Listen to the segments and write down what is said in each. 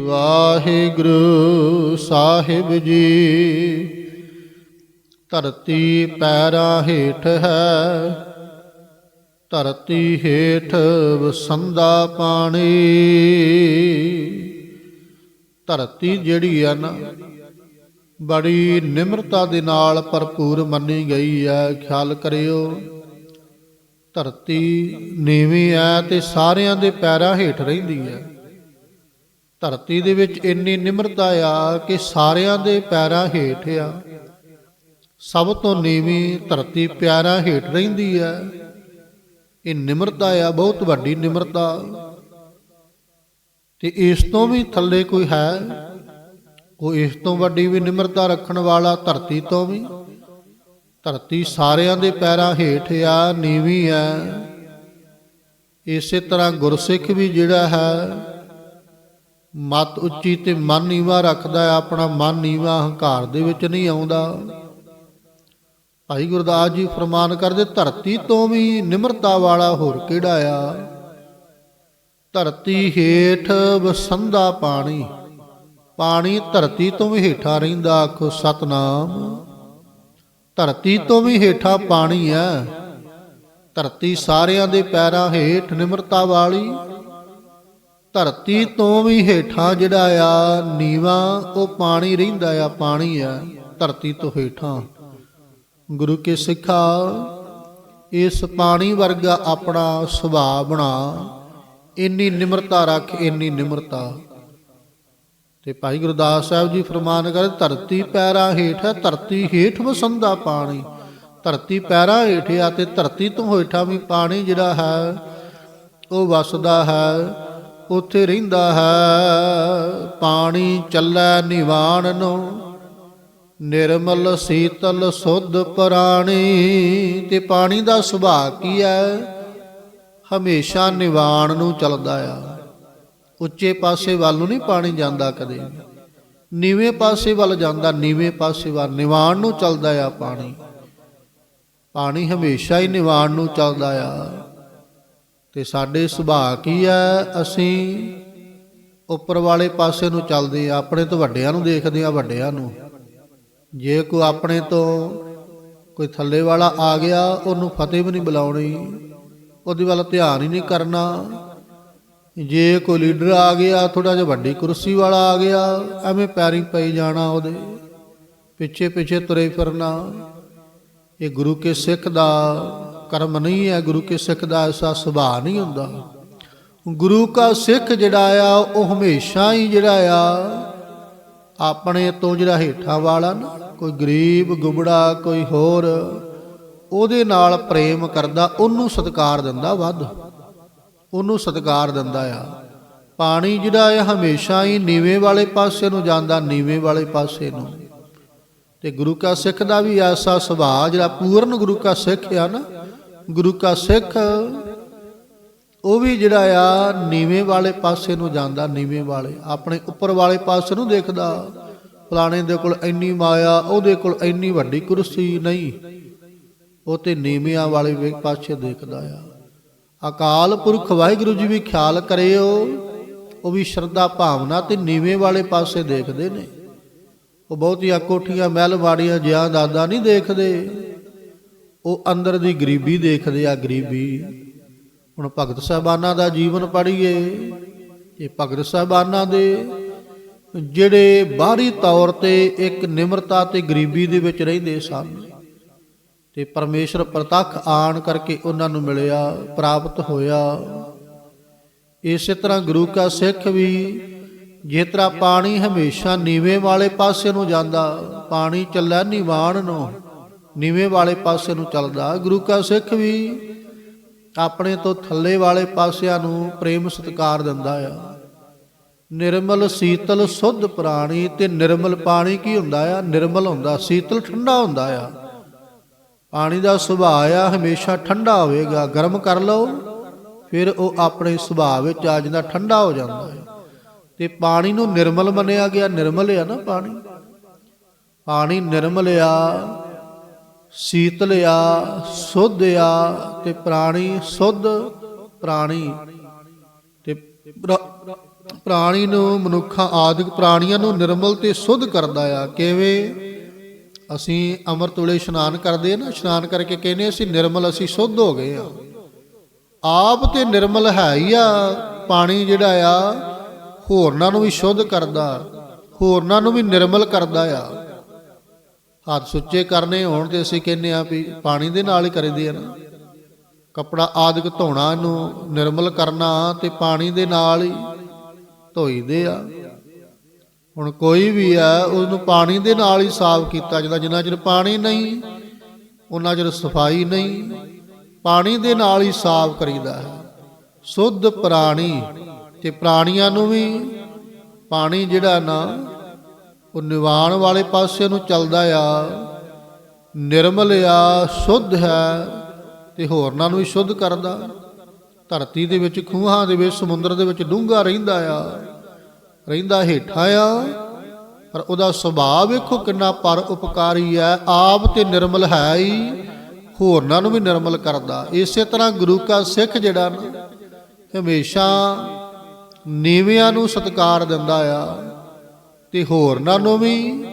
ਵਾਹਿਗੁਰੂ ਸਾਹਿਬ ਜੀ, ਧਰਤੀ ਪੈਰਾਂ ਹੇਠ ਹੈ, ਧਰਤੀ ਹੇਠ ਵਸੰਦਾ ਪਾਣੀ। ਧਰਤੀ ਜਿਹੜੀ ਆ ਨਾ, ਬੜੀ ਨਿਮਰਤਾ ਦੇ ਨਾਲ ਭਰਪੂਰ ਮੰਨੀ ਗਈ ਹੈ, ਖਿਆਲ ਕਰਿਓ। ਧਰਤੀ ਨੀਵੀਂ ਹੈ ਤੇ ਸਾਰਿਆਂ ਦੇ ਪੈਰਾਂ ਹੇਠ ਰਹਿੰਦੀ ਹੈ। ਧਰਤੀ ਦੇ ਵਿੱਚ ਇੰਨੀ ਨਿਮਰਤਾ ਆ ਕਿ ਸਾਰਿਆਂ ਦੇ ਪੈਰਾਂ ਹੇਠ ਆ। ਸਭ ਤੋਂ ਨੀਵੀਂ ਧਰਤੀ ਪਿਆਰਾਂ ਹੇਠ ਰਹਿੰਦੀ ਹੈ ਇਹ ਨਿਮਰਤਾ ਆ, ਬਹੁਤ ਵੱਡੀ ਨਿਮਰਤਾ। ਤੇ ਇਸ ਤੋਂ ਵੀ ਥੱਲੇ ਕੋਈ ਹੈ? ਕੋਈ ਇਸ ਤੋਂ ਵੱਡੀ ਵੀ ਨਿਮਰਤਾ ਰੱਖਣ ਵਾਲਾ ਧਰਤੀ ਤੋਂ ਵੀ। ਧਰਤੀ ਸਾਰਿਆਂ ਦੇ ਪੈਰਾਂ ਹੇਠ ਆ, ਨੀਵੀਂ ਆ। ਇਸੇ ਤਰ੍ਹਾਂ ਗੁਰਸਿੱਖ ਵੀ ਜਿਹੜਾ ਹੈ ਮਤ ਉੱਚੀ ਤੇ ਮਨ ਨੀਵਾ ਰੱਖਦਾ ਹੈ, ਆਪਣਾ ਮਨ ਨੀਵਾ ਹੰਕਾਰ ਦੇ ਵਿੱਚ ਨਹੀਂ ਆਉਂਦਾ। ਭਾਈ ਗੁਰਦਾਸ ਜੀ ਫਰਮਾਨ ਕਰਦੇ, ਧਰਤੀ ਤੋਂ ਵੀ ਨਿਮਰਤਾ ਵਾਲਾ ਹੋਰ ਕਿਹੜਾ ਆ? ਧਰਤੀ ਹੇਠ ਵਸੰਦਾ ਪਾਣੀ ਪਾਣੀ ਧਰਤੀ ਤੋਂ ਵੀ ਹੇਠਾਂ ਰਹਿੰਦਾ, ਆਖੋ ਸਤਨਾਮ। ਧਰਤੀ ਤੋਂ ਵੀ ਹੇਠਾਂ ਪਾਣੀ ਹੈ, ਧਰਤੀ ਸਾਰਿਆਂ ਦੇ ਪੈਰਾਂ ਹੇਠ ਨਿਮਰਤਾ ਵਾਲੀ। ਧਰਤੀ ਤੋਂ ਵੀ ਹੇਠਾਂ ਜਿਹੜਾ ਆ, ਨੀਵਾ, ਉਹ ਪਾਣੀ ਰਹਿੰਦਾ ਆ, ਪਾਣੀ ਆ, ਧਰਤੀ ਤੋਂ ਹੇਠਾਂ। ਗੁਰੂ ਕੇ ਸਿੱਖਾ, ਇਸ ਪਾਣੀ ਵਰਗਾ ਆਪਣਾ ਸੁਭਾਅ ਬਣਾ। ਇੰਨੀ ਨਿਮਰਤਾ ਰੱਖ, ਇੰਨੀ ਨਿਮਰਤਾ। ਤੇ ਭਾਈ ਗੁਰਦਾਸ ਸਾਹਿਬ ਜੀ ਫਰਮਾਨ ਕਰ ਧਰਤੀ ਪੈਰਾਂ ਹੇਠ ਹੈ, ਧਰਤੀ ਹੇਠ ਵਸੰਦਾ ਪਾਣੀ। ਧਰਤੀ ਪੈਰਾਂ ਹੇਠ ਆ ਤੇ ਧਰਤੀ ਤੋਂ ਹੇਠਾਂ ਵੀ ਪਾਣੀ ਜਿਹੜਾ ਹੈ, ਉਹ ਵਸਦਾ ਹੈ। ਉੱਥੇ ਰਹਿੰਦਾ ਹੈ। ਪਾਣੀ ਚੱਲੈ ਨਿਵਾਣ ਨੂੰ ਨਿਰਮਲ ਸੀਤਲ ਸੁਧ ਪ੍ਰਾਣੀ। ਤੇ ਪਾਣੀ ਦਾ ਸੁਭਾਅ ਕੀ ਹੈ? ਹਮੇਸ਼ਾ ਨਿਵਾਣ ਨੂੰ ਚੱਲਦਾ ਆ। ਉੱਚੇ ਪਾਸੇ ਵੱਲ ਨੂੰ ਨਹੀਂ ਪਾਣੀ ਜਾਂਦਾ ਕਦੇ। ਨੀਵੇਂ ਪਾਸੇ ਵੱਲ ਜਾਂਦਾ, ਨੀਵੇਂ ਪਾਸੇ ਵੱਲ। ਨਿਵਾਣ ਨੂੰ ਚੱਲਦਾ ਆ ਪਾਣੀ। ਪਾਣੀ ਹਮੇਸ਼ਾ ਹੀ ਨਿਵਾਣ ਨੂੰ ਚੱਲਦਾ ਆ। ਤੇ ਸਾਡੇ ਸੁਭਾਅ ਕੀ ਹੈ ਅਸੀਂ ਉੱਪਰ ਵਾਲੇ ਪਾਸੇ ਨੂੰ ਚੱਲਦੇ ਆ, ਆਪਣੇ ਤੋਂ ਵੱਡਿਆਂ ਨੂੰ ਦੇਖਦੇ ਆ, ਵੱਡਿਆਂ ਨੂੰ। ਜੇ ਕੋਈ ਆਪਣੇ ਤੋਂ ਕੋਈ ਥੱਲੇ ਵਾਲਾ ਆ ਗਿਆ, ਉਹਨੂੰ ਫਤਿਹ ਵੀ ਨਹੀਂ ਬੁਲਾਉਣੀ, ਉਹਦੇ ਵੱਲ ਧਿਆਨ ਹੀ ਨਹੀਂ ਕਰਨਾ। ਜੇ ਕੋਈ ਲੀਡਰ ਆ ਗਿਆ ਥੋੜਾ ਜਿਹਾ ਵੱਡੀ ਕੁਰਸੀ ਵਾਲਾ ਆ ਗਿਆ, ਐਵੇਂ ਪੈਰੀ ਪਈ ਜਾਣਾ ਉਹਦੇ ਪਿੱਛੇ ਪਿੱਛੇ ਤੁਰੇ ਫਿਰਨਾ। ਇਹ ਗੁਰੂ ਕੇ ਸਿੱਖ ਦਾ ਕਰਮ ਨਹੀਂ ਹੈ, ਗੁਰੂ ਕੇ ਸਿੱਖ ਦਾ ਐਸਾ ਸੁਭਾਅ ਨਹੀਂ ਹੁੰਦਾ। ਗੁਰੂ ਕਾ ਸਿੱਖ ਜਿਹੜਾ ਆ, ਉਹ ਹਮੇਸ਼ਾ ਹੀ ਜਿਹੜਾ ਆ, ਆਪਣੇ ਤੋਂ ਜਿਹੜਾ ਹੇਠਾਂ ਵਾਲਾ ਨਾ, ਕੋਈ ਗਰੀਬ, ਗੁਬੜਾ, ਕੋਈ ਹੋਰ, ਉਹਦੇ ਨਾਲ ਪ੍ਰੇਮ ਕਰਦਾ, ਉਹਨੂੰ ਸਤਿਕਾਰ ਦਿੰਦਾ ਵੱਧ। ਉਹਨੂੰ ਸਤਿਕਾਰ ਦਿੰਦਾ ਆ। ਪਾਣੀ ਜਿਹੜਾ ਹੈ ਹਮੇਸ਼ਾ ਹੀ ਨੀਵੇਂ ਵਾਲੇ ਪਾਸੇ ਨੂੰ ਜਾਂਦਾ, ਨੀਵੇਂ ਵਾਲੇ ਪਾਸੇ ਨੂੰ। ਤੇ ਗੁਰੂ ਕਾ ਸਿੱਖ ਦਾ ਵੀ ਐਸਾ ਸੁਭਾਅ, ਜਿਹੜਾ ਪੂਰਨ ਗੁਰੂ ਕਾ ਸਿੱਖ ਆ ਨਾ ਗੁਰੂ ਕਾ ਸਿੱਖ, ਉਹ ਵੀ ਜਿਹੜਾ ਆ ਨੀਵੇਂ ਵਾਲੇ ਪਾਸੇ ਨੂੰ ਜਾਂਦਾ, ਨੀਵੇਂ ਵਾਲੇ, ਆਪਣੇ ਉੱਪਰ ਵਾਲੇ ਪਾਸੇ ਨੂੰ ਦੇਖਦਾ। ਫਲਾਣੇ ਦੇ ਕੋਲ ਇੰਨੀ ਮਾਇਆ, ਉਹਦੇ ਕੋਲ ਇੰਨੀ ਵੱਡੀ ਕੁਰਸੀ ਨਹੀਂ। ਉਹ ਤੇ ਨੀਵਿਆਂ ਵਾਲੇ ਵੇ ਪਾਸੇ ਦੇਖਦਾ ਆ। ਅਕਾਲ ਪੁਰਖ ਵਾਹਿਗੁਰੂ ਜੀ ਵੀ ਖਿਆਲ ਕਰਿਓ, ਉਹ ਵੀ ਸ਼ਰਧਾ ਭਾਵਨਾ ਤੇ ਨੀਵੇਂ ਵਾਲੇ ਪਾਸੇ ਦੇਖਦੇ ਨੇ। ਉਹ ਬਹੁਤੀਆਂ ਕੋਠੀਆਂ, ਮਹਿਲ ਵਾੜੀਆਂ ਜਿਆਂ ਦਾਦਾ ਨਹੀਂ ਦੇਖਦੇ। ਉਹ ਅੰਦਰ ਦੀ ਗਰੀਬੀ ਦੇਖਦੇ ਆ ਗਰੀਬੀ। ਹੁਣ ਭਗਤ ਸਾਹਿਬਾਨਾਂ ਦਾ ਜੀਵਨ ਪੜ੍ਹੀਏ, ਇਹ ਭਗਤ ਸਾਹਿਬਾਨਾਂ ਦੇ ਜਿਹੜੇ ਬਾਹਰੀ ਤੌਰ ਤੇ ਇੱਕ ਨਿਮਰਤਾ ਤੇ ਗਰੀਬੀ ਦੇ ਵਿੱਚ ਰਹਿੰਦੇ ਸਨ, ਤੇ ਪਰਮੇਸ਼ਰ ਪ੍ਰਤੱਖ ਆਣ ਕਰਕੇ ਉਹਨਾਂ ਨੂੰ ਮਿਲਿਆ, ਪ੍ਰਾਪਤ ਹੋਇਆ। ਇਸੇ ਤਰ੍ਹਾਂ ਗੁਰੂ ਕਾ ਸਿੱਖ ਵੀ ਜਿਸ ਤਰ੍ਹਾਂ ਪਾਣੀ ਹਮੇਸ਼ਾ ਨੀਵੇਂ ਵਾਲੇ ਪਾਸੇ ਨੂੰ ਜਾਂਦਾ, ਪਾਣੀ ਚੱਲਿਆ ਨਿਵਾਣ ਨੂੰ। ਨੀਵੇਂ ਵਾਲੇ ਪਾਸੇ ਨੂੰ ਚੱਲਦਾ। ਗੁਰੂ ਕਾ ਸਿੱਖ ਵੀ ਆਪਣੇ ਤੋਂ ਥੱਲੇ ਵਾਲੇ ਪਾਸਿਆਂ ਨੂੰ ਪ੍ਰੇਮ ਸਤਿਕਾਰ ਦਿੰਦਾ ਆ। ਨਿਰਮਲ, ਸੀਤਲ, ਸੁੱਧ ਪ੍ਰਾਣੀ ਤੇ ਨਿਰਮਲ ਪਾਣੀ ਕੀ ਹੁੰਦਾ ਆ? ਨਿਰਮਲ ਹੁੰਦਾ, ਸੀਤਲ ਠੰਡਾ ਹੁੰਦਾ ਆ। ਪਾਣੀ ਦਾ ਸੁਭਾਅ ਆ, ਹਮੇਸ਼ਾ ਠੰਡਾ ਹੋਵੇਗਾ। ਗਰਮ ਕਰ ਲਓ, ਫਿਰ ਉਹ ਆਪਣੇ ਸੁਭਾਅ ਵਿੱਚ ਆ ਜਾਂਦਾ, ਠੰਡਾ ਹੋ ਜਾਂਦਾ ਹੈ ਤੇ ਪਾਣੀ ਨੂੰ ਨਿਰਮਲ ਮੰਨਿਆ ਗਿਆ। ਨਿਰਮਲ ਆ ਨਾ ਪਾਣੀ? ਪਾਣੀ ਨਿਰਮਲ ਆ। ਸੀਤਲ ਆ ਸੁੱਧ ਆ ਤੇ ਪ੍ਰਾਣੀ ਸੁੱਧ ਪ੍ਰਾਣੀ ਤੇ ਪ੍ਰਾਣੀ ਨੂੰ ਮਨੁੱਖਾਂ ਆਦਿਕ ਪ੍ਰਾਣੀਆਂ ਨੂੰ ਨਿਰਮਲ ਤੇ ਸੁੱਧ ਕਰਦਾ ਆ। ਕਿਵੇਂ? ਅਸੀਂ ਅੰਮ੍ਰਿਤ ਵੇਲੇ ਇਸ਼ਨਾਨ ਕਰਦੇ ਆ ਨਾ, ਇਸ਼ਨਾਨ ਕਰਕੇ ਕਹਿੰਦੇ ਅਸੀਂ ਨਿਰਮਲ, ਅਸੀਂ ਸੁੱਧ ਹੋ ਗਏ ਆ। ਆਪ ਤੇ ਨਿਰਮਲ ਹੈ ਹੀ ਆ, ਪਾਣੀ ਜਿਹੜਾ ਆ, ਹੋਰਨਾਂ ਨੂੰ ਵੀ ਸ਼ੁੱਧ ਕਰਦਾ, ਹੋਰਨਾਂ ਨੂੰ ਵੀ ਨਿਰਮਲ ਕਰਦਾ ਆ। ਹੱਥ ਸੁੱਚੇ ਕਰਨੇ ਹੋਣ ਤੇ ਅਸੀਂ ਕਹਿੰਦੇ ਆ ਵੀ ਪਾਣੀ ਦੇ ਨਾਲ ਹੀ ਕਰੀਦੇ ਆ ਨਾ। ਕਪੜਾ ਆਦਿਕ ਧੋਣਾ ਨੂੰ ਨਿਰਮਲ ਕਰਨਾ ਤੇ ਪਾਣੀ ਦੇ ਨਾਲ ਹੀ ਧੋਈਦੇ ਆ। ਹੁਣ ਕੋਈ ਵੀ ਆ, ਉਹਨੂੰ ਪਾਣੀ ਦੇ ਨਾਲ ਹੀ ਸਾਫ਼ ਕੀਤਾ ਜਾਂਦਾ ਜਿੰਨਾ ਚਿਰ ਪਾਣੀ ਨਹੀਂ ਉਹਨਾਂ ਚਿਰ ਸਫ਼ਾਈ ਨਹੀਂ, ਪਾਣੀ ਦੇ ਨਾਲ ਹੀ ਸਾਫ਼ ਕਰੀਦਾ ਹੈ। ਸੁੱਧ ਪ੍ਰਾਣੀ ਤੇ ਪ੍ਰਾਣੀਆਂ ਨੂੰ ਵੀ ਪਾਣੀ ਜਿਹੜਾ ਨਾ ਉਹ ਨਿਵਾਣ ਵਾਲੇ ਪਾਸੇ ਨੂੰ ਚੱਲਦਾ ਆ। ਨਿਰਮਲ ਆ, ਸ਼ੁੱਧ ਹੈ ਤੇ ਹੋਰਨਾਂ ਨੂੰ ਵੀ ਸ਼ੁੱਧ ਕਰਦਾ ਧਰਤੀ ਦੇ ਵਿੱਚ, ਖੂਹਾਂ ਦੇ ਵਿੱਚ, ਸਮੁੰਦਰ ਦੇ ਵਿੱਚ ਡੂੰਘਾ ਰਹਿੰਦਾ ਆ। ਰਹਿੰਦਾ ਹੇਠਾਂ ਆ। ਪਰ ਉਹਦਾ ਸੁਭਾਅ ਵੇਖੋ ਕਿੰਨਾ ਪਰ ਉਪਕਾਰੀ ਹੈ ਆਪ ਤੇ ਨਿਰਮਲ ਹੈ ਹੀ, ਹੋਰਨਾਂ ਨੂੰ ਵੀ ਨਿਰਮਲ ਕਰਦਾ ਇਸੇ ਤਰ੍ਹਾਂ ਗੁਰੂ ਕਾ ਸਿੱਖ ਜਿਹੜਾ ਨਾ, ਹਮੇਸ਼ਾ ਨੀਵਿਆਂ ਨੂੰ ਸਤਿਕਾਰ ਦਿੰਦਾ ਆ। ਤੇ ਹੋਰਨਾਂ ਨੂੰ ਵੀ,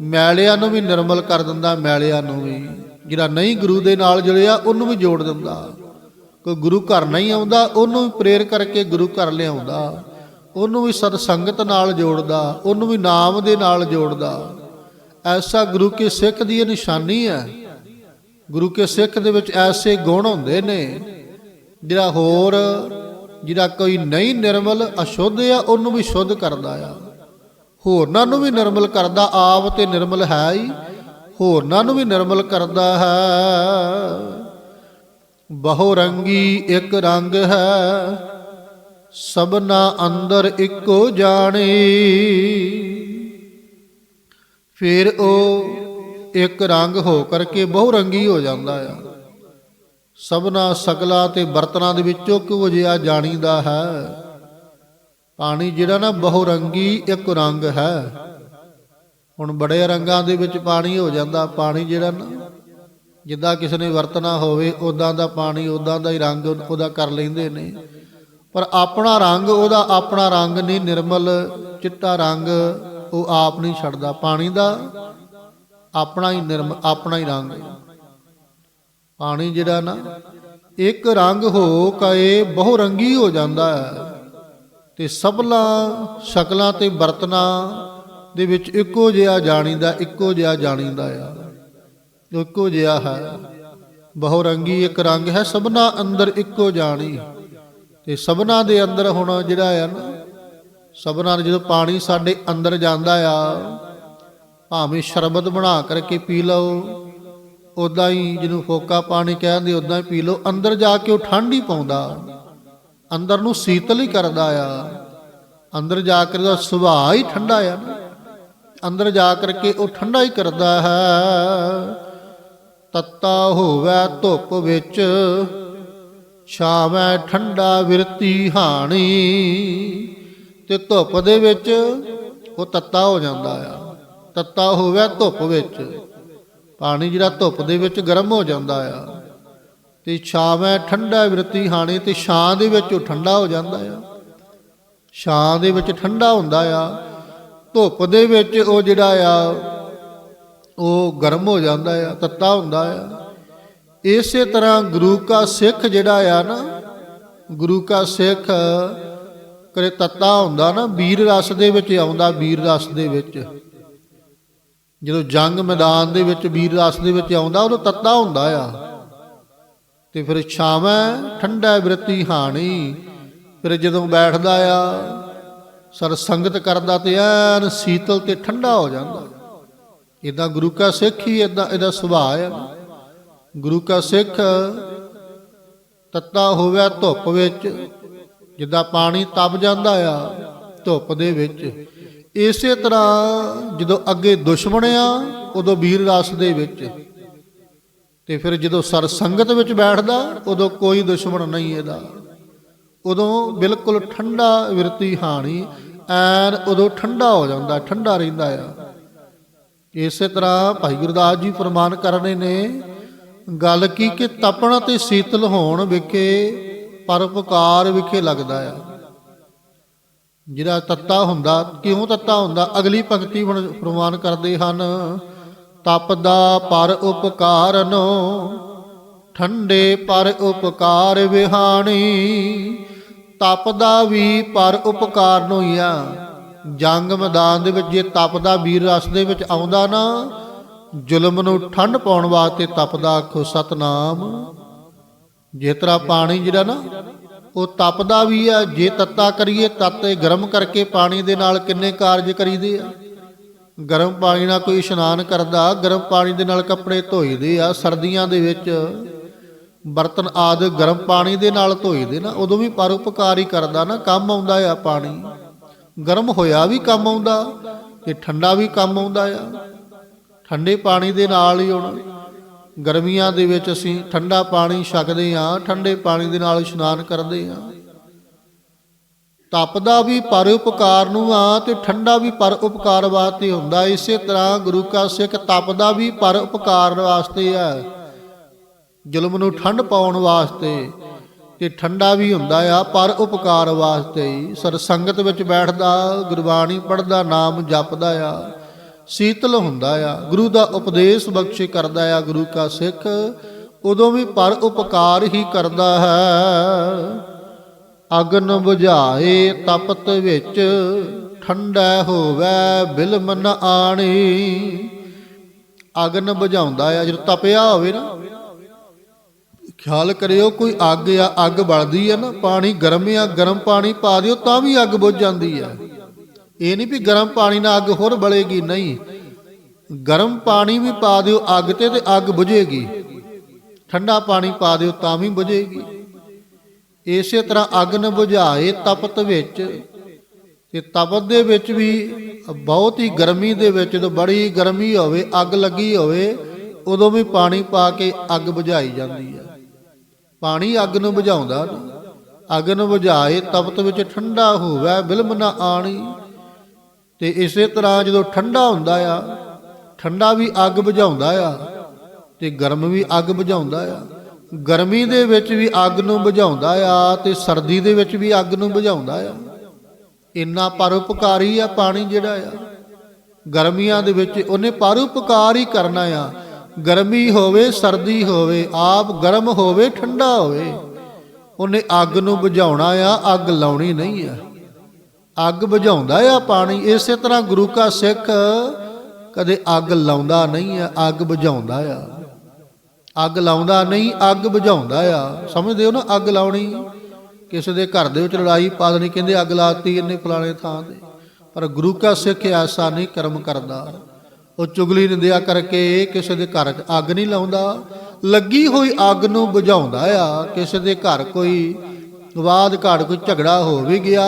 ਮੈਲਿਆਂ ਨੂੰ ਵੀ ਨਿਰਮਲ ਕਰ ਦਿੰਦਾ, ਮੈਲਿਆਂ ਨੂੰ ਵੀ। ਜਿਹੜਾ ਨਹੀਂ ਗੁਰੂ ਦੇ ਨਾਲ ਜੁੜਿਆ, ਉਹਨੂੰ ਵੀ ਜੋੜ ਦਿੰਦਾ। ਕੋਈ ਗੁਰੂ ਘਰ ਨਹੀਂ ਆਉਂਦਾ, ਉਹਨੂੰ ਵੀ ਪ੍ਰੇਰ ਕਰਕੇ ਗੁਰੂ ਘਰ ਲਿਆਉਂਦਾ। ਉਹਨੂੰ ਵੀ ਸਤ ਸੰਗਤ ਨਾਲ ਜੋੜਦਾ, ਉਹਨੂੰ ਵੀ ਨਾਮ ਦੇ ਨਾਲ ਜੋੜਦਾ। ਐਸਾ ਗੁਰੂ ਕੇ ਸਿੱਖ ਦੀ ਇਹ ਨਿਸ਼ਾਨੀ ਹੈ। ਗੁਰੂ ਕੇ ਸਿੱਖ ਦੇ ਵਿੱਚ ਐਸੇ ਗੁਣ ਹੁੰਦੇ ਨੇ। ਜਿਹੜਾ ਹੋਰ, ਜਿਹੜਾ ਕੋਈ ਨਹੀਂ ਨਿਰਮਲ, ਅਸ਼ੁੱਧ ਆ, ਉਹਨੂੰ ਵੀ ਸ਼ੁੱਧ ਕਰਦਾ ਆ। ਹੋਰਨਾਂ ਨੂੰ ਵੀ ਨਿਰਮਲ ਕਰਦਾ ਆਪ ਤੇ ਨਿਰਮਲ ਹੈ ਹੀ ਹੋਰਨਾਂ ਨੂੰ ਵੀ ਨਿਰਮਲ ਕਰਦਾ ਹੈ। ਬਹੁ ਰੰਗੀ ਇੱਕ ਰੰਗ ਹੈ, ਸਭਨਾ ਅੰਦਰ ਇੱਕੋ ਜਾਣੇ। ਫਿਰ ਉਹ ਇੱਕ ਰੰਗ ਹੋ ਕਰਕੇ ਬਹੁ ਰੰਗੀ ਹੋ ਜਾਂਦਾ ਆ। ਸਭਨਾ ਸਗਲਾ ਤੇ ਬਰਤਨਾਂ ਦੇ ਵਿੱਚੋਂ ਕਿਉਂ ਜਿਹਾ ਜਾਣੀਦਾ ਹੈ। ਪਾਣੀ ਜਿਹੜਾ ਨਾ ਬਹੁ ਰੰਗੀ ਇੱਕ ਰੰਗ ਹੈ। ਹੁਣ ਬੜੇ ਰੰਗਾਂ ਦੇ ਵਿੱਚ ਪਾਣੀ ਹੋ ਜਾਂਦਾ। ਪਾਣੀ ਜਿਹੜਾ ਨਾ, ਜਿੱਦਾਂ ਕਿਸੇ ਨੇ ਵਰਤਣਾ ਹੋਵੇ ਉਦਾਂ ਦਾ ਪਾਣੀ ਉਦਾਂ ਦਾ ਹੀ ਰੰਗ ਉਹਦਾ ਕਰ ਲੈਂਦੇ ਨੇ। ਪਰ ਆਪਣਾ ਰੰਗ, ਉਹਦਾ ਆਪਣਾ ਰੰਗ ਨਹੀਂ, ਨਿਰਮਲ ਚਿੱਟਾ ਰੰਗ ਉਹ ਆਪ ਨਹੀਂ ਛੱਡਦਾ। ਪਾਣੀ ਦਾ ਆਪਣਾ ਹੀ ਨਿਰਮ, ਆਪਣਾ ਹੀ ਰੰਗ ਪਾਣੀ ਜਿਹੜਾ ਨਾ, ਇੱਕ ਰੰਗ ਹੋ ਕਏ ਬਹੁ ਰੰਗੀ ਹੋ ਜਾਂਦਾ ਹੈ। ਤੇ ਸਭਲਾ ਸ਼ਕਲਾਂ ਤੇ ਬਰਤਨਾਂ ਦੇ ਵਿੱਚ ਇੱਕੋ ਜਿਹਾ ਜਾਣੀਦਾ, ਇੱਕੋ ਜਿਹਾ ਜਾਣੀਦਾ ਆ। ਇੱਕੋ ਜਿਹਾ ਹੈ। ਬਹੁ ਰੰਗੀ ਇੱਕ ਰੰਗ ਹੈ, ਸਭਨਾ ਅੰਦਰ ਇੱਕੋ ਜਾਣੀ। ਤੇ ਸਭਨਾ ਦੇ ਅੰਦਰ ਹੁਣ ਜਿਹੜਾ ਆ ਨਾ, ਸਭਨਾ ਦੇ ਜਦੋਂ ਪਾਣੀ ਸਾਡੇ ਅੰਦਰ ਜਾਂਦਾ ਆ, ਭਾਵੇਂ ਸ਼ਰਬਤ ਬਣਾ ਕਰਕੇ ਪੀ ਲਓ ਉਦਾਂ ਹੀ ਜਿਹਨੂੰ ਫੋਕਾ ਪਾਣੀ ਕਹਿੰਦੇ ਉਦਾਂ ਹੀ ਪੀ ਲਓ, ਅੰਦਰ ਜਾ ਕੇ ਉਹ ਠੰਡ ਹੀ ਪਾਉਂਦਾ। ਅੰਦਰ ਨੂੰ ਸੀਤਲ ਹੀ ਕਰਦਾ ਆ। ਅੰਦਰ ਜਾ ਕੇ ਉਹਦਾ ਸੁਭਾਅ ਹੀ ਠੰਡਾ ਆ। ਨਾ। ਅੰਦਰ ਜਾ ਕਰਕੇ ਉਹ ਠੰਡਾ ਹੀ ਕਰਦਾ ਹੈ। ਤੱਤਾ ਹੋਵੇ ਧੁੱਪ ਵਿੱਚ, ਛਾਵੇਂ ਠੰਡਾ ਵਿਰਤੀ ਹਾਣੀ। ਤੇ ਧੁੱਪ ਦੇ ਵਿੱਚ ਉਹ ਤੱਤਾ ਹੋ ਜਾਂਦਾ ਆ। ਤੱਤਾ ਹੋਵੇ ਧੁੱਪ ਵਿੱਚ, ਪਾਣੀ ਜਿਹੜਾ ਧੁੱਪ ਦੇ ਵਿੱਚ ਗਰਮ ਹੋ ਜਾਂਦਾ ਆ। ਤੇ ਛਾਵੇਂ ਠੰਡਾ ਵਿਰਤੀ ਹਾਣੀ ਤੇ ਛਾਂ ਦੇ ਵਿੱਚ ਉਹ ਠੰਡਾ ਹੋ ਜਾਂਦਾ ਆ। ਛਾਂ ਦੇ ਵਿੱਚ ਠੰਡਾ ਹੁੰਦਾ ਆ। ਧੁੱਪ ਦੇ ਵਿੱਚ ਉਹ ਜਿਹੜਾ ਆ, ਉਹ ਗਰਮ ਹੋ ਜਾਂਦਾ ਆ, ਤੱਤਾ ਹੁੰਦਾ ਆ। ਇਸੇ ਤਰ੍ਹਾਂ ਗੁਰੂ ਕਾ ਸਿੱਖ ਜਿਹੜਾ ਆ ਨਾ, ਗੁਰੂ ਕਾ ਸਿੱਖ ਕਰੇ ਤੱਤਾ ਹੁੰਦਾ ਨਾ ਵੀਰ ਰਸ ਦੇ ਵਿੱਚ ਆਉਂਦਾ ਵੀਰ ਰਸ ਦੇ ਵਿੱਚ। ਜਦੋਂ ਜੰਗ ਮੈਦਾਨ ਦੇ ਵਿੱਚ ਵੀਰ ਰਸ ਦੇ ਵਿੱਚ ਆਉਂਦਾ, ਉਦੋਂ ਤੱਤਾ ਹੁੰਦਾ ਆ। ਤੇ ਫਿਰ ਛਾਵੇਂ ਠੰਡਾ ਵਿਰਤੀ ਹਾਣੀ। ਫਿਰ ਜਦੋਂ ਬੈਠਦਾ ਆ, ਸਰ ਸੰਗਤ ਕਰਦਾ ਤੇ ਐਨ ਸੀਤਲ ਤੇ ਠੰਡਾ ਹੋ ਜਾਂਦਾ। ਇਦਾਂ ਗੁਰੂ ਕਾ ਸਿੱਖ ਹੀ ਇਦਾਂ ਇਹਦਾ ਸੁਭਾਅ ਆ। ਗੁਰੂ ਕਾ ਸਿੱਖ ਤੱਤਾ ਹੋਵੇ ਧੁੱਪ ਵਿੱਚ, ਜਿੱਦਾਂ ਪਾਣੀ ਤਪ ਜਾਂਦਾ ਆ ਧੁੱਪ ਦੇ ਵਿੱਚ। ਇਸੇ ਤਰ੍ਹਾਂ ਜਦੋਂ ਅੱਗੇ ਦੁਸ਼ਮਣ ਆ, ਉਦੋਂ ਵੀਰ ਰਸ ਦੇ ਵਿੱਚ। ਤੇ ਫਿਰ ਜਦੋਂ ਸਰ ਸੰਗਤ ਵਿੱਚ ਬੈਠਦਾ, ਉਦੋਂ ਕੋਈ ਦੁਸ਼ਮਣ ਨਹੀਂ ਇਹਦਾ। ਉਦੋਂ ਬਿਲਕੁਲ ਠੰਡਾ ਵਿਰਤੀ ਹਾਣੀ, ਐਨ ਉਦੋਂ ਠੰਡਾ ਹੋ ਜਾਂਦਾ, ਠੰਡਾ ਰਹਿੰਦਾ ਆ। ਇਸੇ ਤਰ੍ਹਾਂ ਭਾਈ ਗੁਰਦਾਸ ਜੀ ਫਰਮਾਨ ਕਰਨੇ ਨੇ, ਗੱਲ ਕੀ ਕਿ ਤਪਣ ਤੇ ਸੀਤਲ ਹੋਣ ਵਿਖੇ ਪਰਪਕਾਰ ਵਿਖੇ ਲੱਗਦਾ ਆ। ਜਿਹੜਾ ਤੱਤਾ ਹੁੰਦਾ, ਕਿਉਂ ਤੱਤਾ ਹੁੰਦਾ, ਅਗਲੀ ਪੰਕਤੀ ਹੁਣ ਪ੍ਰਮਾਨ ਕਰਦੇ ਹਨ ਤਪਦਾ ਪਰ ਉਪਕਾਰਨੋ ਠੰਡੇ ਪਰ ਉਪਕਾਰ ਵਿਹਾਣੀ। ਤਪਦਾ ਵੀ ਪਰ ਉਪਕਾਰ ਨੂੰ ਆ। ਜੰਗ ਮੈਦਾਨ ਦੇ ਵਿੱਚ ਜੇ ਤਪਦਾ ਵੀਰ ਰਸ ਦੇ ਵਿੱਚ ਆਉਂਦਾ ਨਾ, ਜ਼ੁਲਮ ਨੂੰ ਠੰਡ ਪਾਉਣ ਵਾਸਤੇ ਤਪਦਾ ਆਖੋ, ਸਤਨਾਮ। ਜੇ ਤਰ੍ਹਾਂ ਪਾਣੀ ਜਿਹੜਾ ਨਾ, ਉਹ ਤਪਦਾ ਵੀ ਆ, ਜੇ ਤੱਤਾ ਕਰੀਏ, ਤੱਤੇ ਗਰਮ ਕਰਕੇ ਪਾਣੀ ਦੇ ਨਾਲ ਕਿੰਨੇ ਕਾਰਜ ਕਰੀਦੇ ਆ? ਗਰਮ ਪਾਣੀ ਨਾਲ ਕੋਈ ਇਸ਼ਨਾਨ ਕਰਦਾ, ਗਰਮ ਪਾਣੀ ਦੇ ਨਾਲ ਕੱਪੜੇ ਧੋਈਦੇ ਆ, ਸਰਦੀਆਂ ਦੇ ਵਿੱਚ ਬਰਤਨ ਆਦ ਗਰਮ ਪਾਣੀ ਦੇ ਨਾਲ ਧੋਈਦੇ ਨਾ, ਉਦੋਂ ਵੀ ਪਰਉਪਕਾਰ ਹੀ ਕਰਦਾ ਨਾ, ਕੰਮ ਆਉਂਦਾ ਆ ਪਾਣੀ। ਗਰਮ ਹੋਇਆ ਵੀ ਕੰਮ ਆਉਂਦਾ ਤੇ ਠੰਡਾ ਵੀ ਕੰਮ ਆਉਂਦਾ ਆ। ਠੰਡੇ ਪਾਣੀ ਦੇ ਨਾਲ ਹੀ ਹੁਣ ਗਰਮੀਆਂ ਦੇ ਵਿੱਚ ਅਸੀਂ ਠੰਡਾ ਪਾਣੀ ਛਕਦੇ ਹਾਂ ਠੰਡੇ ਪਾਣੀ ਦੇ ਨਾਲ ਇਸ਼ਨਾਨ ਕਰਦੇ ਹਾਂ ਤਪਦਾ ਵੀ ਪਰ ਉਪਕਾਰ ਨੂੰ ਆ ਤੇ ਠੰਡਾ ਵੀ ਪਰ ਉਪਕਾਰ ਵਾਸਤੇ ਹੁੰਦਾ। ਇਸੇ ਤਰ੍ਹਾਂ ਗੁਰੂ ਕਾ ਸਿੱਖ ਤਪਦਾ ਵੀ ਪਰ ਉਪਕਾਰ ਵਾਸਤੇ ਆ। ਜ਼ੁਲਮ ਨੂੰ ਠੰਡ ਪਾਉਣ ਵਾਸਤੇ ਤੇ ਠੰਡਾ ਵੀ ਹੁੰਦਾ ਆ ਪਰ ਉਪਕਾਰ ਵਾਸਤੇ। ਹੀ ਸਰ ਵਿੱਚ ਬੈਠਦਾ, ਗੁਰਬਾਣੀ ਪੜ੍ਹਦਾ, ਨਾਮ ਜਪਦਾ ਆ। ਸੀਤਲ ਹੁੰਦਾ ਆ। ਗੁਰੂ ਦਾ ਉਪਦੇਸ਼ ਬਖਸ਼ੇ ਕਰਦਾ ਆ ਗੁਰੂ ਕਾ ਸਿੱਖ। ਉਦੋਂ ਵੀ ਪਰ ਉਪਕਾਰ ਹੀ ਕਰਦਾ ਹੈ। ਅਗਨ ਬੁਝਾਏ ਤਪਤ ਵਿੱਚ, ਠੰਡਾ ਹੋਵੇ ਬਿਲਮ ਨ ਆਣੀ। ਅਗਨ ਬੁਝਾਉਂਦਾ ਆ, ਜਦੋਂ ਤਪਿਆ ਹੋਵੇ ਨਾ, ਖਿਆਲ ਕਰਿਓ ਕੋਈ ਅੱਗ ਆ ਅੱਗ ਬਲਦੀ ਆ ਨਾ, ਪਾਣੀ ਗਰਮ ਆ ਗਰਮ ਪਾਣੀ ਪਾ ਦਿਓ ਤਾਂ ਵੀ ਅੱਗ ਬੁਝ ਜਾਂਦੀ ਆ। ਇਹ ਨਹੀਂ ਵੀ ਗਰਮ ਪਾਣੀ ਨਾਲ ਅੱਗ ਹੋਰ ਬਲੇਗੀ, ਨਹੀਂ। ਗਰਮ ਪਾਣੀ ਵੀ ਪਾ ਦਿਓ ਅੱਗ ਤੇ ਤੇ ਅੱਗ ਬੁਝੇਗੀ। ਠੰਡਾ ਪਾਣੀ ਪਾ ਦਿਓ ਤਾਂ ਵੀ ਬੁਝੇਗੀ। ਇਸੇ ਤਰ੍ਹਾਂ ਅੱਗ ਨ ਬੁਝਾਏ ਤਪਤ ਵਿੱਚ, ਤੇ ਤਪਤ ਦੇ ਵਿੱਚ ਵੀ ਬਹੁਤ ਹੀ ਗਰਮੀ ਦੇ ਵਿੱਚ ਜਦੋਂ ਬੜੀ ਗਰਮੀ ਹੋਵੇ, ਅੱਗ ਲੱਗੀ ਹੋਵੇ, ਉਦੋਂ ਵੀ ਪਾਣੀ ਪਾ ਕੇ ਅੱਗ ਬੁਝਾਈ ਜਾਂਦੀ ਹੈ ਪਾਣੀ ਅੱਗ ਨੂੰ ਬੁਝਾਉਂਦਾ ਅੱਗ ਨੂੰ ਬੁਝਾਏ ਤਪਤ ਵਿੱਚ ਠੰਡਾ ਹੋਵੇ, ਬਿਲਮ ਨਾ ਆਣੀ। ਤੇ ਇਸੇ ਤਰ੍ਹਾਂ ਜਦੋਂ ਠੰਡਾ ਹੁੰਦਾ ਆ, ਠੰਡਾ ਵੀ ਅੱਗ ਬੁਝਾਉਂਦਾ ਆ, ਤੇ ਗਰਮ ਵੀ ਅੱਗ ਬੁਝਾਉਂਦਾ ਆ। ਗਰਮੀ ਦੇ ਵਿੱਚ ਵੀ ਅੱਗ ਨੂੰ ਬੁਝਾਉਂਦਾ ਆ ਤੇ ਸਰਦੀ ਦੇ ਵਿੱਚ ਵੀ ਅੱਗ ਨੂੰ ਬੁਝਾਉਂਦਾ ਆ। ਇੰਨਾ ਪਰਉਪਕਾਰੀ ਆ ਪਾਣੀ ਜਿਹੜਾ ਆ। ਗਰਮੀਆਂ ਦੇ ਵਿੱਚ ਉਹਨੇ ਪਰਉਪਕਾਰ ਹੀ ਕਰਨਾ ਆ। ਗਰਮੀ ਹੋਵੇ, ਸਰਦੀ ਹੋਵੇ, ਆਪ ਗਰਮ ਹੋਵੇ, ਠੰਡਾ ਹੋਵੇ, ਉਹਨੇ ਅੱਗ ਨੂੰ ਬੁਝਾਉਣਾ ਆ, ਅੱਗ ਲਾਉਣੀ ਨਹੀਂ ਆ। ਅੱਗ ਬੁਝਾਉਂਦਾ ਆ ਪਾਣੀ। ਇਸੇ ਤਰ੍ਹਾਂ ਗੁਰੂ ਕਾ ਸਿੱਖ ਕਦੇ ਅੱਗ ਲਾਉਂਦਾ ਨਹੀਂ ਆ, ਅੱਗ ਬੁਝਾਉਂਦਾ ਆ। ਅੱਗ ਲਾਉਂਦਾ ਨਹੀਂ, ਅੱਗ ਬੁਝਾਉਂਦਾ ਆ। ਸਮਝਦੇ ਹੋ ਨਾ, ਅੱਗ ਲਾਉਣੀ? ਕਿਸੇ ਦੇ ਘਰ ਦੇ ਵਿੱਚ ਲੜਾਈ ਪਾ ਦੇਣੀ, ਕਹਿੰਦੇ ਅੱਗ ਲਾਤੀ ਇਹਨੇ ਫਲਾਣੇ ਥਾਂ ਤੇ। ਪਰ ਗੁਰੂ ਕਾ ਸਿੱਖ ਐਸਾ ਨਹੀਂ ਕਰਮ ਕਰਦਾ। ਉਹ ਚੁਗਲੀ ਨਿੰਦਿਆ ਕਰਕੇ ਕਿਸੇ ਦੇ ਘਰ 'ਚ ਅੱਗ ਨਹੀਂ ਲਾਉਂਦਾ। ਲੱਗੀ ਹੋਈ ਅੱਗ ਨੂੰ ਬੁਝਾਉਂਦਾ ਆ। ਕਿਸੇ ਦੇ ਘਰ ਕੋਈ ਵਿਵਾਦ ਘਾੜ ਕੋਈ ਝਗੜਾ ਹੋ ਵੀ ਗਿਆ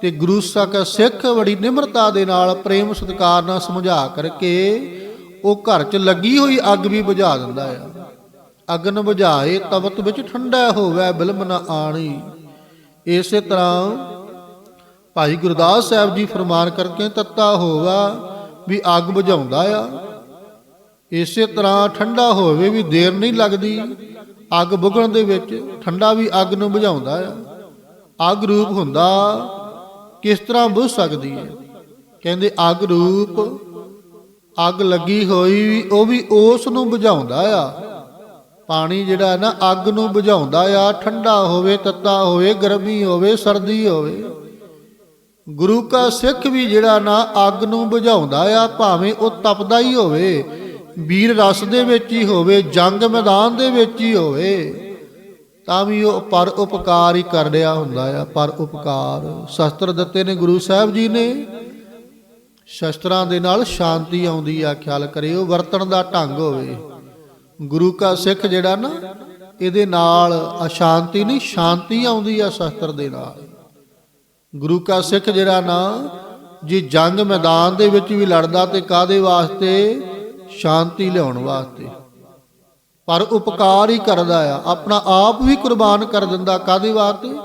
ਤੇ ਗੁਰੂ ਸਕ ਸਿੱਖ ਬੜੀ ਨਿਮਰਤਾ ਦੇ ਨਾਲ, ਪ੍ਰੇਮ ਸਤਿਕਾਰ ਨਾਲ ਸਮਝਾ ਕਰਕੇ ਉਹ ਘਰ 'ਚ ਲੱਗੀ ਹੋਈ ਅੱਗ ਵੀ ਬੁਝਾ ਦਿੰਦਾ ਆ। ਅਗਨ ਬੁਝਾਏ, ਤਵਤ ਵਿੱਚ ਠੰਡਾ ਹੋਵੇ ਬਿਲਮ ਨਾ ਆਣੀ। ਇਸੇ ਤਰ੍ਹਾਂ ਭਾਈ ਗੁਰਦਾਸ ਸਾਹਿਬ ਜੀ ਫਰਮਾਨ ਕਰਕੇ ਤੱਤਾ ਹੋਵਾ ਵੀ ਅੱਗ ਬੁਝਾਉਂਦਾ ਆ। ਇਸੇ ਤਰ੍ਹਾਂ ਠੰਡਾ ਹੋਵੇ ਵੀ ਦੇਰ ਨਹੀਂ ਲੱਗਦੀ, ਅੱਗ ਬੁਝਣ ਦੇ ਵਿੱਚ ਠੰਡਾ ਵੀ ਅੱਗ ਨੂੰ ਬੁਝਾਉਂਦਾ ਆ। ਅੱਗ ਰੂਪ ਹੁੰਦਾ, ਕਿਸ ਤਰ੍ਹਾਂ ਬੁਝ ਸਕਦੀ ਹੈ? ਕਹਿੰਦੇ ਅੱਗ ਰੂਪ ਅੱਗ ਲੱਗੀ ਹੋਈ ਵੀ, ਉਹ ਵੀ ਉਸ ਨੂੰ ਬੁਝਾਉਂਦਾ ਆ। ਪਾਣੀ ਜਿਹੜਾ ਨਾ, ਅੱਗ ਨੂੰ ਬੁਝਾਉਂਦਾ ਆ। ਠੰਡਾ ਹੋਵੇ, ਤੱਤਾ ਹੋਵੇ, ਗਰਮੀ ਹੋਵੇ, ਸਰਦੀ ਹੋਵੇ। ਗੁਰੂ ਕਾ ਸਿੱਖ ਵੀ ਜਿਹੜਾ ਨਾ ਅੱਗ ਨੂੰ ਬੁਝਾਉਂਦਾ ਆ, ਭਾਵੇਂ ਉਹ ਤਪਦਾ ਹੀ ਹੋਵੇ ਵੀਰ ਰਸ ਦੇ ਵਿੱਚ ਹੀ ਹੋਵੇ, ਜੰਗ ਮੈਦਾਨ ਦੇ ਵਿੱਚ ਹੀ ਹੋਵੇ, ਤਾਂ ਵੀ ਉਹ ਪਰ ਉਪਕਾਰ ਹੀ ਕਰ ਰਿਹਾ ਹੁੰਦਾ ਆ, ਪਰ ਉਪਕਾਰ। ਸ਼ਸਤਰ ਦਿੱਤੇ ਨੇ ਗੁਰੂ ਸਾਹਿਬ ਜੀ ਨੇ। ਸ਼ਸਤਰਾਂ ਦੇ ਨਾਲ ਸ਼ਾਂਤੀ ਆਉਂਦੀ ਆ, ਖਿਆਲ ਕਰਿਓ, ਵਰਤਣ ਦਾ ਢੰਗ ਹੋਵੇ। ਗੁਰੂ ਕਾ ਸਿੱਖ ਜਿਹੜਾ ਨਾ, ਇਹਦੇ ਨਾਲ ਅਸ਼ਾਂਤੀ ਨਹੀਂ, ਸ਼ਾਂਤੀ ਆਉਂਦੀ ਆ ਸ਼ਸਤਰ ਦੇ ਨਾਲ। ਗੁਰੂ ਕਾ ਸਿੱਖ ਜਿਹੜਾ ਨਾ, ਜੇ ਜੰਗ ਮੈਦਾਨ ਦੇ ਵਿੱਚ ਵੀ ਲੜਦਾ ਤੇ ਕਾਦੇ ਵਾਸਤੇ? ਸ਼ਾਂਤੀ ਲਿਆਉਣ ਵਾਸਤੇ। ਪਰ ਉਪਕਾਰ ਹੀ ਕਰਦਾ ਆ, ਆਪਣਾ ਆਪ ਵੀ ਕੁਰਬਾਨ ਕਰ ਦਿੰਦਾ ਕਾਦੇ ਵਾਸਤੇ?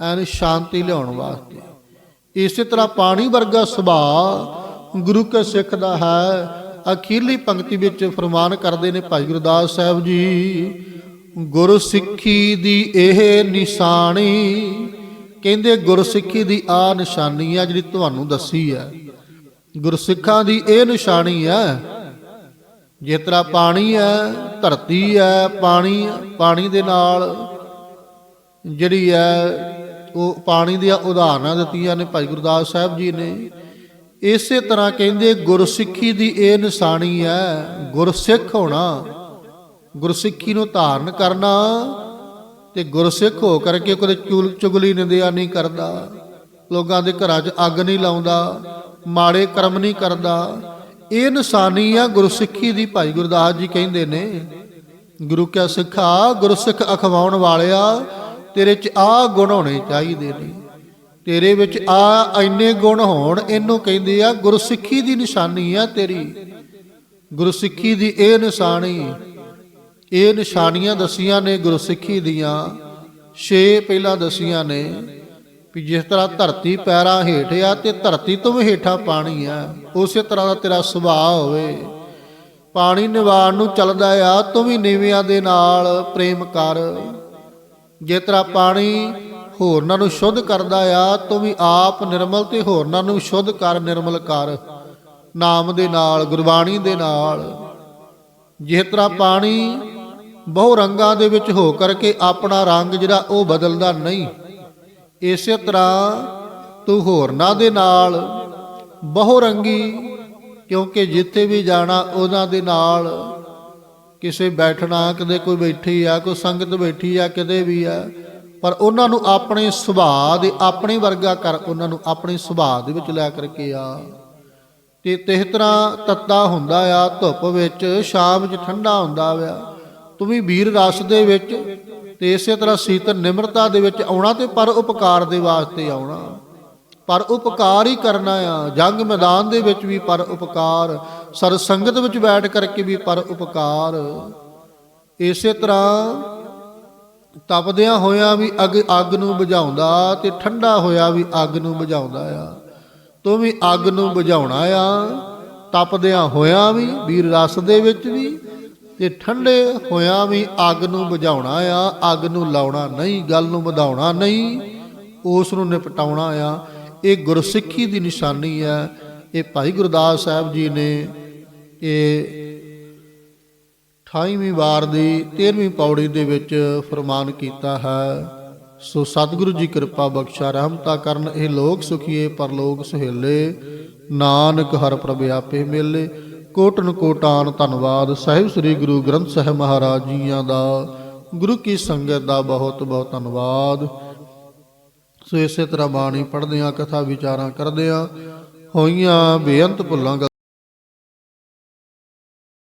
ਐਨ ਸ਼ਾਂਤੀ ਲਿਆਉਣ ਵਾਸਤੇ। ਇਸੇ ਤਰ੍ਹਾਂ ਪਾਣੀ ਵਰਗਾ ਸੁਭਾਅ ਗੁਰੂ ਕੇ ਸਿੱਖ ਦਾ ਹੈ। ਅਖੀਰਲੀ ਪੰਕਤੀ ਵਿੱਚ ਫਰਮਾਨ ਕਰਦੇ ਨੇ ਭਾਈ ਗੁਰਦਾਸ ਸਾਹਿਬ ਜੀ, ਗੁਰ ਸਿੱਖੀ ਦੀ ਇਹ ਨਿਸ਼ਾਨੀ, ਕਹਿੰਦੇ ਗੁਰਸਿੱਖੀ ਦੀ ਆ ਨਿਸ਼ਾਨੀ ਆ ਜਿਹੜੀ ਤੁਹਾਨੂੰ ਦੱਸੀ ਹੈ ਗੁਰਸਿੱਖਾਂ ਦੀ ਇਹ ਨਿਸ਼ਾਨੀ ਹੈ ਜਿਸ ਤਰ੍ਹਾਂ ਪਾਣੀ ਹੈ ਧਰਤੀ ਹੈ ਪਾਣੀ ਪਾਣੀ ਦੇ ਨਾਲ ਜਿਹੜੀ ਹੈ ਉਹ ਪਾਣੀ ਦੀਆਂ ਉਦਾਹਰਨਾਂ ਦਿੱਤੀਆਂ ਨੇ ਭਾਈ ਗੁਰਦਾਸ ਸਾਹਿਬ ਜੀ ਨੇ। ਇਸੇ ਤਰ੍ਹਾਂ ਕਹਿੰਦੇ, ਗੁਰਸਿੱਖੀ ਦੀ ਇਹ ਨਿਸ਼ਾਨੀ ਹੈ, ਗੁਰਸਿੱਖ ਹੋਣਾ, ਗੁਰਸਿੱਖੀ ਨੂੰ ਧਾਰਨ ਕਰਨਾ ਤੇ ਗੁਰਸਿੱਖ ਹੋ ਕਰਕੇ ਕੋਈ ਚੁਲ ਚੁਗਲੀ ਨਿੰਦਿਆ ਨਹੀਂ ਕਰਦਾ, ਲੋਕਾਂ ਦੇ ਘਰਾਂ 'ਚ ਅੱਗ ਨਹੀਂ ਲਾਉਂਦਾ, ਮਾੜੇ ਕਰਮ ਨਹੀਂ ਕਰਦਾ। ਇਹ ਨਿਸ਼ਾਨੀ ਆ ਗੁਰਸਿੱਖੀ ਦੀ, ਭਾਈ ਗੁਰਦਾਸ ਜੀ ਕਹਿੰਦੇ ਨੇ। ਗੁਰੂ ਕਿਆ ਸਿੱਖਾ ਗੁਰਸਿੱਖ ਅਖਵਾਉਣ ਵਾਲਿਆ ਤੇਰੇ 'ਚ ਆ ਗੁਣ ਹੋਣੇ ਚਾਹੀਦੇ ਨੇ। ਤੇਰੇ ਵਿੱਚ ਆ ਇੰਨੇ ਗੁਣ ਹੋਣ, ਇਹਨੂੰ ਕਹਿੰਦੇ ਆ ਗੁਰਸਿੱਖੀ ਦੀ ਨਿਸ਼ਾਨੀ ਆ ਤੇਰੀ। ਗੁਰਸਿੱਖੀ ਦੀ ਇਹ ਨਿਸ਼ਾਨੀ, ਇਹ ਨਿਸ਼ਾਨੀਆਂ ਦਸੀਆਂ ਨੇ ਗੁਰਸਿੱਖੀ ਦੀਆਂ, ਛੇ ਪਹਿਲਾਂ ਦਸੀਆਂ ਨੇ ਵੀ ਜਿਸ ਤਰ੍ਹਾਂ ਧਰਤੀ ਪੈਰਾਂ ਹੇਠ ਆ ਤੇ ਧਰਤੀ ਤੋਂ ਵੀ ਹੇਠਾਂ ਪਾਣੀ ਆ, ਉਸੇ ਤਰ੍ਹਾਂ ਦਾ ਤੇਰਾ ਸੁਭਾਅ ਹੋਵੇ। ਪਾਣੀ ਨਿਵਾਰਨ ਨੂੰ ਚੱਲਦਾ ਆ, ਤੂੰ ਵੀ ਨੀਵਿਆਂ ਦੇ ਨਾਲ ਪ੍ਰੇਮ ਕਰ। ਜਿਸ ਤਰ੍ਹਾਂ ਪਾਣੀ ਹੋਰਨਾਂ ਨੂੰ ਸ਼ੁੱਧ ਕਰਦਾ ਆ, ਤੂੰ ਵੀ ਆਪ ਨਿਰਮਲ ਤੇ ਹੋਰਨਾਂ ਨੂੰ ਸ਼ੁੱਧ ਕਰ ਨਿਰਮਲ ਕਰ। ਨਾਮ ਦੇ ਨਾਲ, ਗੁਰਬਾਣੀ ਦੇ ਨਾਲ। ਜਿਸ ਤਰ੍ਹਾਂ ਪਾਣੀ ਬਹੁ ਰੰਗਾਂ ਦੇ ਵਿੱਚ ਹੋ ਕਰਕੇ ਆਪਣਾ ਰੰਗ ਜਿਹੜਾ ਉਹ ਬਦਲਦਾ ਨਹੀਂ। ਇਸੇ ਤਰ੍ਹਾਂ ਤੂੰ ਹੋਰਨਾਂ ਦੇ ਨਾਲ ਬਹੁ ਰੰਗੀ, ਕਿਉਂਕਿ ਜਿੱਥੇ ਵੀ ਜਾਣਾ, ਉਹਨਾਂ ਦੇ ਨਾਲ ਕਿਸੇ ਬੈਠਣਾ ਕਿਤੇ ਕੋਈ ਬੈਠੀ ਆ, ਕੋਈ ਸੰਗਤ ਬੈਠੀ ਆ, ਕਿਤੇ ਵੀ ਆ, ਪਰ ਉਹਨਾਂ ਨੂੰ ਆਪਣੇ ਸੁਭਾਅ ਦੇ, ਆਪਣੇ ਵਰਗਾ ਕਰ ਉਹਨਾਂ ਨੂੰ ਆਪਣੇ ਸੁਭਾਅ ਦੇ ਵਿੱਚ ਲੈ ਕਰਕੇ ਆ। ਤੇ ਤਿਸ ਤਰ੍ਹਾਂ ਤੱਤਾ ਹੁੰਦਾ ਆ, ਧੁੱਪ ਵਿੱਚ, ਸ਼ਾਮ ਵਿੱਚ ਠੰਡਾ ਹੁੰਦਾ ਵਾ ਤੂੰ ਵੀ ਵੀਰ ਰਸ ਦੇ ਵਿੱਚ ਤੇ ਇਸੇ ਤਰ੍ਹਾਂ ਸੀਤਲ ਨਿਮਰਤਾ ਦੇ ਵਿੱਚ ਆਉਣਾ ਤੇ ਪਰ ਉਪਕਾਰ ਦੇ ਵਾਸਤੇ ਆਉਣਾ। ਪਰ ਉਪਕਾਰ ਹੀ ਕਰਨਾ ਆ, ਜੰਗ ਮੈਦਾਨ ਦੇ ਵਿੱਚ ਵੀ ਪਰ ਉਪਕਾਰ। ਸਰ ਸੰਗਤ ਵਿੱਚ ਬੈਠ ਕਰਕੇ ਵੀ ਪਰ ਉਪਕਾਰ। ਇਸੇ ਤਰ੍ਹਾਂ ਤਪਦਿਆਂ ਹੋਇਆਂ ਵੀ ਅੱਗ ਅੱਗ ਨੂੰ ਬੁਝਾਉਂਦਾ ਤੇ ਠੰਡਾ ਹੋਇਆ ਵੀ ਅੱਗ ਨੂੰ ਬੁਝਾਉਂਦਾ ਆ। ਤੂੰ ਵੀ ਅੱਗ ਨੂੰ ਬੁਝਾਉਣਾ ਆ। ਤਪਦਿਆਂ ਹੋਇਆਂ ਵੀ ਵੀਰ ਰਸ ਦੇ ਵਿੱਚ ਵੀ ਤੇ ਠੰਡੇ ਹੋਇਆਂ ਵੀ ਅੱਗ ਨੂੰ ਬੁਝਾਉਣਾ ਆ। ਅੱਗ ਨੂੰ ਲਾਉਣਾ ਨਹੀਂ, ਗੱਲ ਨੂੰ ਵਧਾਉਣਾ ਨਹੀਂ, ਉਸ ਨੂੰ ਨਿਪਟਾਉਣਾ ਆ। ਇਹ ਗੁਰਸਿੱਖੀ ਦੀ ਨਿਸ਼ਾਨੀ ਹੈ ਇਹ ਭਾਈ ਗੁਰਦਾਸ ਸਾਹਿਬ ਜੀ ਨੇ ਇਹ 28ਵੀਂ ਵਾਰ ਦੀ 13ਵੀਂ ਪੌੜੀ ਦੇ ਵਿੱਚ ਫਰਮਾਨ ਕੀਤਾ ਹੈ, ਸੋ ਸਤਿਗੁਰੂ ਜੀ ਕਿਰਪਾ ਬਖਸ਼ਾ, ਰਹਿਮਤਾ ਕਰਨ, ਇਹ ਲੋਕ ਸੁਖੀਏ ਪਰਲੋਕ ਸੁਹੇਲੇ। ਨਾਨਕ ਹਰ ਪ੍ਰਭ ਆਪੇ ਮੇਲੇ। ਕੋਟਨ ਕੋਟਾਨ ਧੰਨਵਾਦ। ਸਾਹਿਬ ਸ੍ਰੀ ਗੁਰੂ ਗ੍ਰੰਥ ਸਾਹਿਬ ਮਹਾਰਾਜ ਜੀਆਂ ਦਾ। ਗੁਰੂ ਕੀ ਸੰਗਤ ਦਾ ਬਹੁਤ ਬਹੁਤ ਧੰਨਵਾਦ। ਸੋ ਇਸੇ ਤਰ੍ਹਾਂ ਬਾਣੀ ਪੜ੍ਹਦਿਆਂ, ਕਥਾ ਵਿਚਾਰਾਂ ਕਰਦਿਆਂ ਹੋਈਆਂ ਬੇਅੰਤ ਭੁੱਲਾਂ